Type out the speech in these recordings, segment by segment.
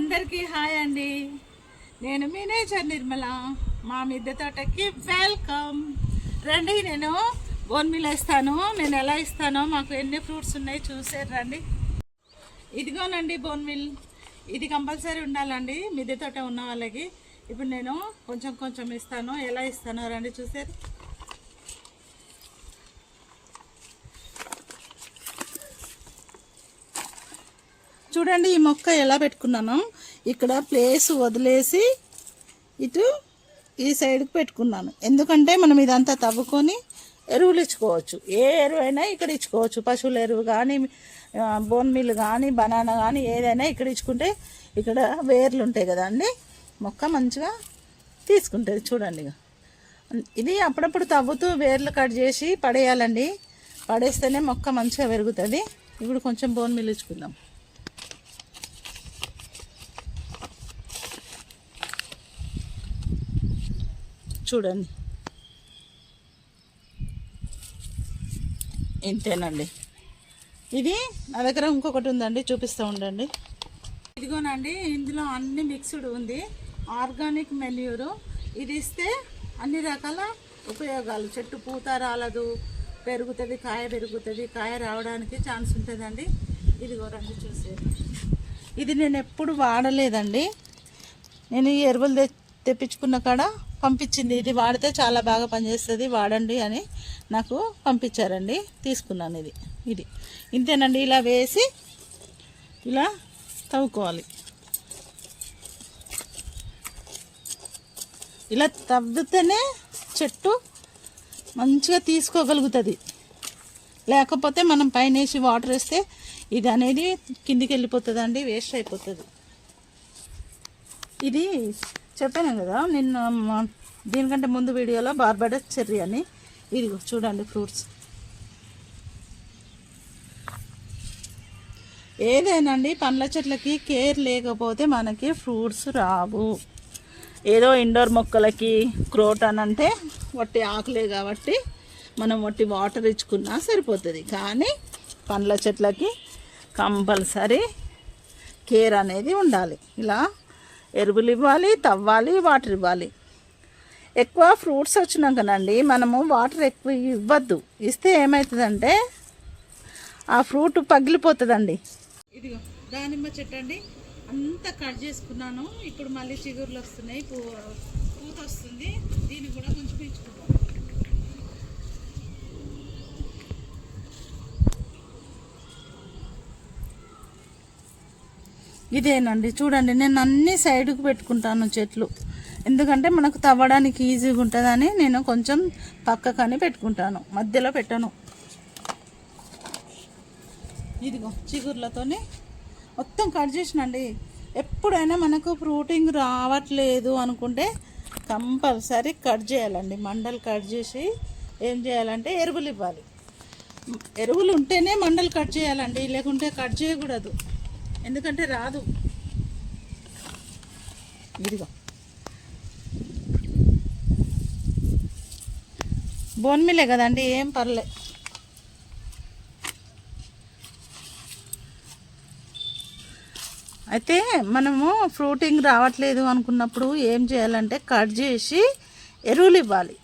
అందరికీ హాయ్ అండి. నేను మేనేజర్ నిర్మల. మా మిద్దె తోటకి వెల్కమ్. రండి నేను బోన్మిల్ ఇస్తాను నేను ఎలా ఇస్తానో మాకు ఎన్ని ఫ్రూట్స్ ఉన్నాయి చూసారు రండి. ఇదిగోనండి బోన్మిల్ ఇది కంపల్సరీ ఉండాలండి. మిద్దె తోట ఉన్న వాళ్ళకి. ఇప్పుడు నేను కొంచెం కొంచెం ఇస్తాను. ఎలా ఇస్తానో రండి చూసారు చూడండి ఈ మొక్క ఎలా పెట్టుకున్నాను. ఇక్కడ ప్లేస్ వదిలేసి ఇటు ఈ సైడ్కి పెట్టుకున్నాను. ఎందుకంటే మనం ఇదంతా తవ్వుకొని ఎరువులు ఇచ్చుకోవచ్చు. ఏ ఎరువు అయినా ఇక్కడ ఇచ్చుకోవచ్చు. పశువుల ఎరువు కానీ బోన్ మిల్ కానీ బనానా కానీ ఏదైనా ఇక్కడ ఇచ్చుకుంటే ఇక్కడ వేర్లు ఉంటాయి కదండి మొక్క మంచిగా తీసుకుంటుంది. చూడండి ఇక. ఇది అప్పుడప్పుడు తవ్వుతూ వేర్లు కట్ చేసి పడేయాలండి. పడేస్తేనే మొక్క మంచిగా పెరుగుతుంది. ఇప్పుడు కొంచెం బోన్ మిల్ ఇచ్చుకుందాం. చూడండి. ఇంతేనండి. ఇది నా దగ్గర ఇంకొకటి ఉందండి చూపిస్తూ ఉండండి. ఇదిగోనండి ఇందులో అన్ని మిక్స్డ్ ఉంది. Organic manure. ఇది ఇస్తే అన్ని రకాల ఉపయోగాలు. చెట్టు పూత రాలదు పెరుగుతుంది కాయ పెరుగుతుంది కాయ రావడానికి ఛాన్స్ ఉంటుందండి. ఇదిగో రండి చూసేది ఇది నేను ఎప్పుడు వాడలేదండి. నేను ఈ ఎరువులు తె తెప్పించుకున్న కాడ పంపించింది. ఇది వాడితే చాలా బాగా పనిచేస్తుంది వాడండి అని నాకు పంపించారండి. తీసుకున్నాను ఇది. ఇది. ఇంతేనండి ఇలా వేసి ఇలా తవ్వుకోవాలి. ఇలా తవ్వితేనే చెట్టు మంచిగా తీసుకోగలుగుతుంది. లేకపోతే మనం పైన వేసి వాటర్ వేస్తే ఇది అనేది కిందికి వెళ్ళిపోతుంది అండి వేస్ట్ అయిపోతుంది. ఇది చెప్పాను కదా నిన్న దీనికంటే ముందు వీడియోలో బార్బడస్ చెర్రీ అని. ఇది చూడండి ఫ్రూట్స్. ఏదైనాండి పండ్ల చెట్లకి కేర్ లేకపోతే మనకి ఫ్రూట్స్ రావు. ఏదో ఇండోర్ మొక్కలకి క్రోటన్ అంటే వట్టి ఆకులే కాబట్టి మనం వట్టి వాటర్ ఇచ్చుకున్నా సరిపోతుంది. కానీ పండ్ల చెట్లకి కంపల్సరీ కేర్ అనేది ఉండాలి. ఇలా ఎరువులు ఇవ్వాలి తవ్వాలి వాటర్ ఇవ్వాలి ఎక్కువ ఫ్రూట్స్ వచ్చినాకనండి మనము వాటర్ ఎక్కువ ఇవ్వద్దు. ఇస్తే ఏమవుతుందంటే ఆ ఫ్రూట్ పగిలిపోతుందండి. ఇదిగో దానిమ్మ చెట్టు అండి. అంతా కట్ చేసుకున్నాను. ఇప్పుడు మళ్ళీ చిగురులు వస్తున్నాయి. పూ పూత వస్తుంది. దీన్ని కూడా కొంచెం పెంచుకుంటాం ఇదేనండి. చూడండి నేను అన్ని సైడ్కు పెట్టుకుంటాను చెట్లు. ఎందుకంటే మనకు తవ్వడానికి ఈజీగా ఉంటుందని నేను కొంచెం పక్కకని పెట్టుకుంటాను. మధ్యలో పెట్టను. ఇదిగో చిగుర్లతోని మొత్తం కట్ చేసినండి. ఎప్పుడైనా మనకు ఫ్రూటింగ్ రావట్లేదు అనుకుంటే కంపల్సరీ కట్ చేయాలండి. మండలు కట్ చేసి ఏం చేయాలంటే ఎరువులు ఇవ్వాలి ఎరువులు ఉంటేనే మండలు కట్ చేయాలండి. లేకుంటే కట్ చేయకూడదు. ఎందుకంటే రాదు. ఇదిగో. బోన్ మిల్లే కదండి ఏం పర్లే. అయితే మనము ఫ్రూటింగ్ రావట్లేదు అనుకున్నప్పుడు ఏం చేయాలంటే కట్ చేసి ఎరువులు ఇవ్వాలి.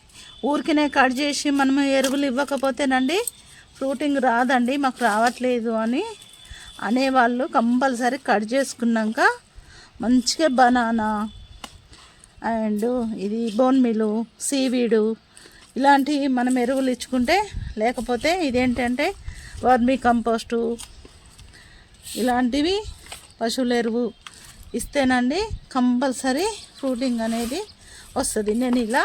ఊరికినే కట్ చేసి మనము ఎరువులు ఇవ్వకపోతేనండి ఫ్రూటింగ్ రాదండి మాకు రావట్లేదు అని అనేవాళ్ళు కంపల్సరీ కట్ చేసుకున్నాక మంచిగా బనానా అండ్ ఇది బోన్మిలు సీవీడు ఇలాంటివి మనం ఎరువులు ఇచ్చుకుంటే లేకపోతే ఇదేంటంటే వర్మీ కంపోస్టు ఇలాంటివి పశువుల ఎరువు ఇస్తేనండి కంపల్సరీ ఫ్రూటింగ్ అనేది వస్తుంది. నేను ఇలా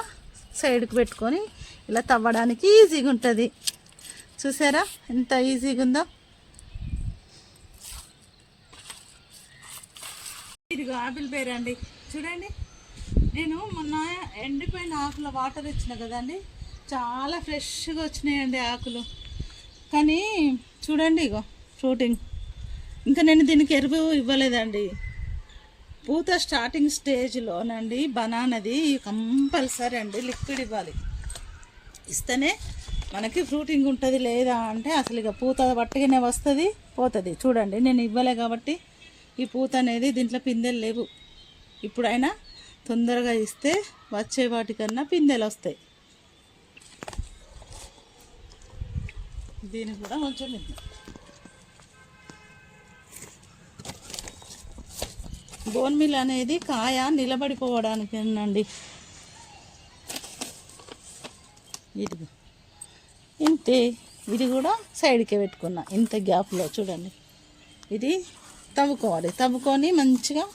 సైడ్కి పెట్టుకొని ఇలా తవ్వడానికి ఈజీగా ఉంటుంది చూసారా? ఎంత ఈజీగా ఉందో ఇదిగో ఆపిల్ పేరు అండి చూడండి. నేను మొన్న ఎండిపోయిన ఆకుల వాటర్ ఇచ్చిన కదండి. చాలా ఫ్రెష్గా వచ్చినాయండి ఆకులు. కానీ చూడండి ఇగో ఫ్రూటింగ్. ఇంకా నేను దీనికి ఎరువు ఇవ్వలేదండి. పూత స్టార్టింగ్ స్టేజ్లోనండి బనానది కంపల్సరీ అండి లిక్విడ్ ఇవ్వాలి. ఇస్తేనే మనకి ఫ్రూటింగ్ ఉంటుంది లేదా అంటే అసలు ఇక పూత పట్టుగానే వస్తుంది పోతుంది. చూడండి నేను ఇవ్వలే కాబట్టి ఈ పూత అనేది దీంట్లో పిందెలు లేవు. ఇప్పుడైనా తొందరగా ఇస్తే వచ్చే వాటికన్నా పిందెలు వస్తాయి. దీనికి కూడా కొంచెం ఇద్దాం. బోన్ మిల్ అనేది కాయ నిలబడిపోవడానికి అండి ఇదిగో. ఇంతే ఇది కూడా సైడ్కే పెట్టుకున్నా. ఇంత గ్యాప్లో చూడండి. ఇది తవ్వుకోవాలి. తవ్వుకొని మంచిగా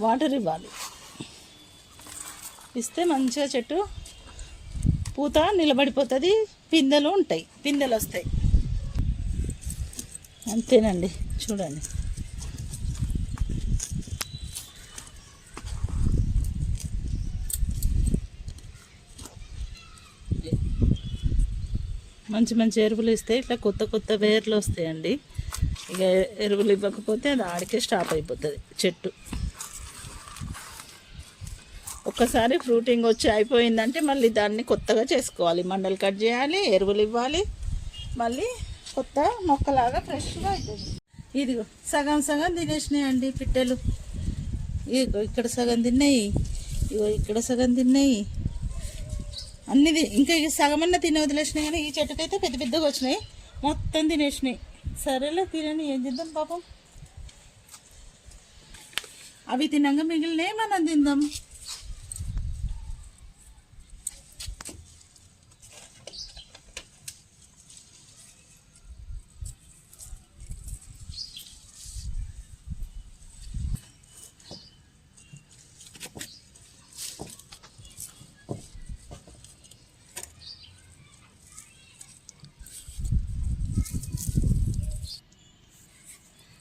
వాటర్ ఇవ్వాలి. ఇస్తే మంచిగా చెట్టు పూత నిలబడిపోతుంది. పిందెలు ఉంటాయి. పిందెలు వస్తాయి. అంతేనండి. చూడండి. మంచి మంచి ఎరువులు ఇస్తే ఇట్లా కొత్త కొత్త వేర్లు వస్తాయండి. ఇక ఎరువులు ఇవ్వకపోతే అది ఆడికే స్టాప్ అయిపోతుంది చెట్టు. ఒక్కసారి ఫ్రూటింగ్ వచ్చి అయిపోయిందంటే మళ్ళీ దాన్ని కొత్తగా చేసుకోవాలి. మండలు కట్ చేయాలి ఎరువులు ఇవ్వాలి మళ్ళీ కొత్త మొక్కలాగా ఫ్రెష్గా అవుతుంది ఇదిగో సగం సగం తినేసినాయండి పిట్టెలు. ఇదిగో ఇక్కడ సగం తిన్నాయి. ఇగో ఇక్కడ సగం తిన్నాయి. అన్నీ ఇంకా సగమన్నా తినే వదిలేసినాయి కానీ ఈ చెట్టుకైతే పెద్ద పెద్దగా వచ్చినాయి. మొత్తం తినేసినాయి. సరేలే తినని ఏం చేద్దాం పాపం అవి తినంగా మిగిలినాయి మనం తిందాం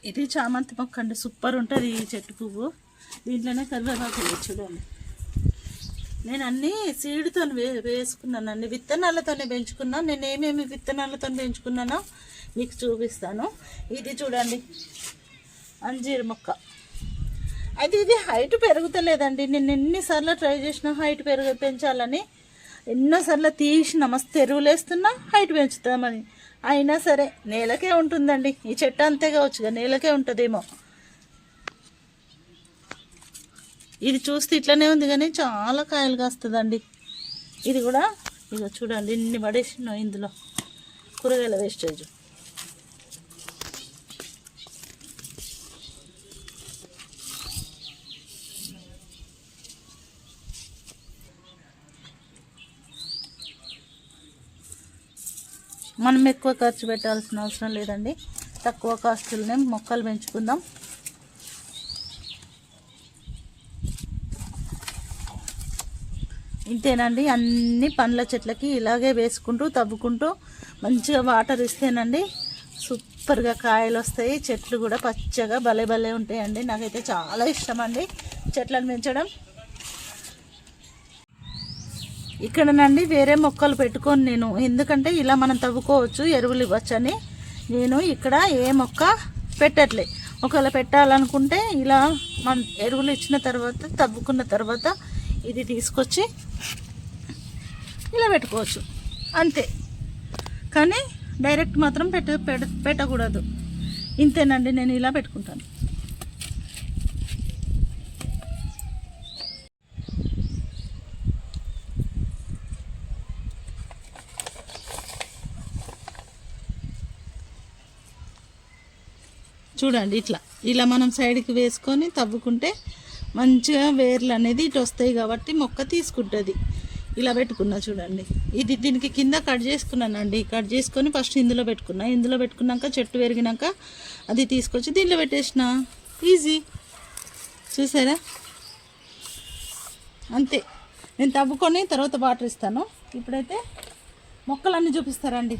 ఇది చామంతి మొక్క అండి సూపర్ ఉంటుంది ఈ చెట్టు పువ్వు. దీంట్లోనే కరివేపాకు చూడండి. నేను అన్నీ సీడ్తో వే వేసుకున్నానండి. విత్తనాలతోనే పెంచుకున్నాను నేను ఏమేమి విత్తనాలతో పెంచుకున్నానో మీకు చూపిస్తాను. ఇది చూడండి. అంజీర్ మొక్క. అయితే ఇది హైట్ పెరుగుతలేదండి. నేను ఎన్నిసార్లు ట్రై చేసినా హైట్ పెరుగు పెంచాలని. ఎన్నోసార్లు తీసిన మస్తు ఎరువులు వేస్తున్నా హైట్ పెంచుతామని. అయినా సరే నేలకే ఉంటుందండి. ఈ చెట్టు అంతే కావచ్చుగా నేలకే ఉంటుందేమో. ఇది చూస్తే ఇట్లనే ఉంది కానీ చాలా కాయలు కాస్తుందండి. ఇది కూడా ఇక చూడండి ఇన్ని పడేసినాం ఇందులో. కూరగాయల వేస్టేజ్ మనం ఎక్కువ ఖర్చు పెట్టాల్సిన అవసరం లేదండి. తక్కువ కాస్టులనే మొక్కలు పెంచుకుందాం. ఇంతేనండి అన్ని పండ్ల చెట్లకి ఇలాగే వేసుకుంటూ తవ్వుకుంటూ మంచిగా వాటర్ ఇస్తేనండి సూపర్గా కాయలు వస్తాయి. చెట్లు కూడా పచ్చగా భలే భలే ఉంటాయండి. నాకైతే చాలా ఇష్టం అండి చెట్లను పెంచడం. ఇక్కడనండి వేరే మొక్కలు పెట్టుకొని నేను. ఎందుకంటే ఇలా మనం తవ్వుకోవచ్చు ఎరువులు ఇవ్వచ్చని. నేను ఇక్కడ ఏ మొక్క పెట్టట్లే. ఒకవేళ పెట్టాలనుకుంటే ఇలా మన ఎరువులు ఇచ్చిన తర్వాత తవ్వుకున్న తర్వాత ఇది తీసుకొచ్చి ఇలా పెట్టుకోవచ్చు. అంతే. కానీ డైరెక్ట్ మాత్రం పెట్ట పెడ- పెట్టకూడదు. ఇంతేనండి నేను ఇలా పెట్టుకుంటాను. చూడండి ఇట్లా. ఇలా మనం సైడ్కి వేసుకొని తవ్వుకుంటే మంచిగా వేర్లు అనేది ఇటు వస్తాయి కాబట్టి మొక్క తీసుకుంటుంది. ఇలా పెట్టుకున్నా చూడండి. ఇది దీనికి కింద కట్ చేసుకున్నానండి. కట్ చేసుకొని ఫస్ట్ ఇందులో పెట్టుకున్నా. ఇందులో పెట్టుకున్నాక చెట్టు పెరిగినాక అది తీసుకొచ్చి దీనిలో పెట్టేసిన. ఈజీ. చూసారా? అంతే. నేను తవ్వుకొని తర్వాత వాటర్ ఇస్తాను. ఇప్పుడైతే మొక్కలన్నీ చూపిస్తారండి.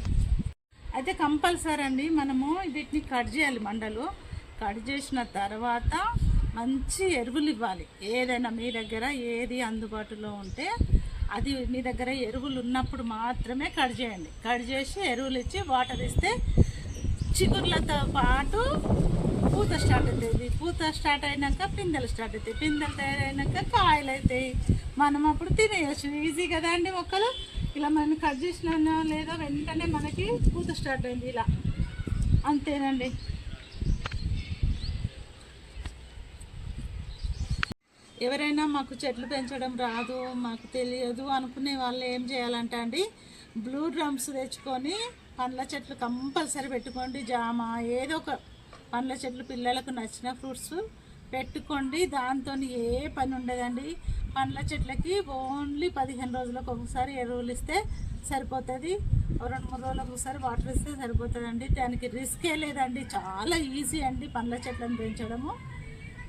అయితే కంపల్సరీ అండి మనము వీటిని కట్ చేయాలి మండలు. కట్ చేసిన తర్వాత మంచి ఎరువులు ఇవ్వాలి. ఏదైనా మీ దగ్గర ఏది అందుబాటులో ఉంటే అది మీ దగ్గర ఎరువులు ఉన్నప్పుడు మాత్రమే కట్ చేయండి. కట్ చేసి ఎరువులు ఇచ్చి వాటర్ ఇస్తే చిగుర్లతో పాటు పూత స్టార్ట్ అవుతుంది. పూత స్టార్ట్ అయినాక పిందెలు స్టార్ట్ అవుతాయి. పిందెలు తయారైనాక కాయలు అవుతాయి మనం అప్పుడు తినేయచ్చు. ఈజీ కదా అండి మొక్కలు? ఇలా మనం కట్ చేసినా లేదా వెంటనే మనకి పూత స్టార్ట్ అయింది ఇలా. అంతేనండి. ఎవరైనా మాకు చెట్లు పెంచడం రాదు మాకు తెలియదు అనుకునే వాళ్ళు ఏం చేయాలంటే అండి బ్లూ డ్రమ్స్ తెచ్చుకొని పండ్ల చెట్లు కంపల్సరీ పెట్టుకోండి. జామ ఏదో ఒక పండ్ల చెట్లు పిల్లలకు నచ్చిన ఫ్రూట్స్ పెట్టుకోండి. దాంతో ఏ పని ఉండదండి. పండ్ల చెట్లకి ఓన్లీ పదిహేను రోజులకు ఒకసారి ఎరువులు ఇస్తే సరిపోతుంది. రెండు మూడు రోజులకు ఒకసారి వాటర్ ఇస్తే సరిపోతుందండి. దానికి రిస్కే లేదండి. చాలా ఈజీ అండి పండ్ల చెట్లను పెంచడము.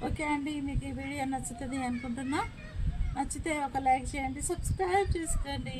ఓకే అండి మీకు ఈ వీడియో నచ్చుతుంది అనుకుంటున్నా. నచ్చితే ఒక లైక్ చేయండి సబ్స్క్రైబ్ చేసుకోండి.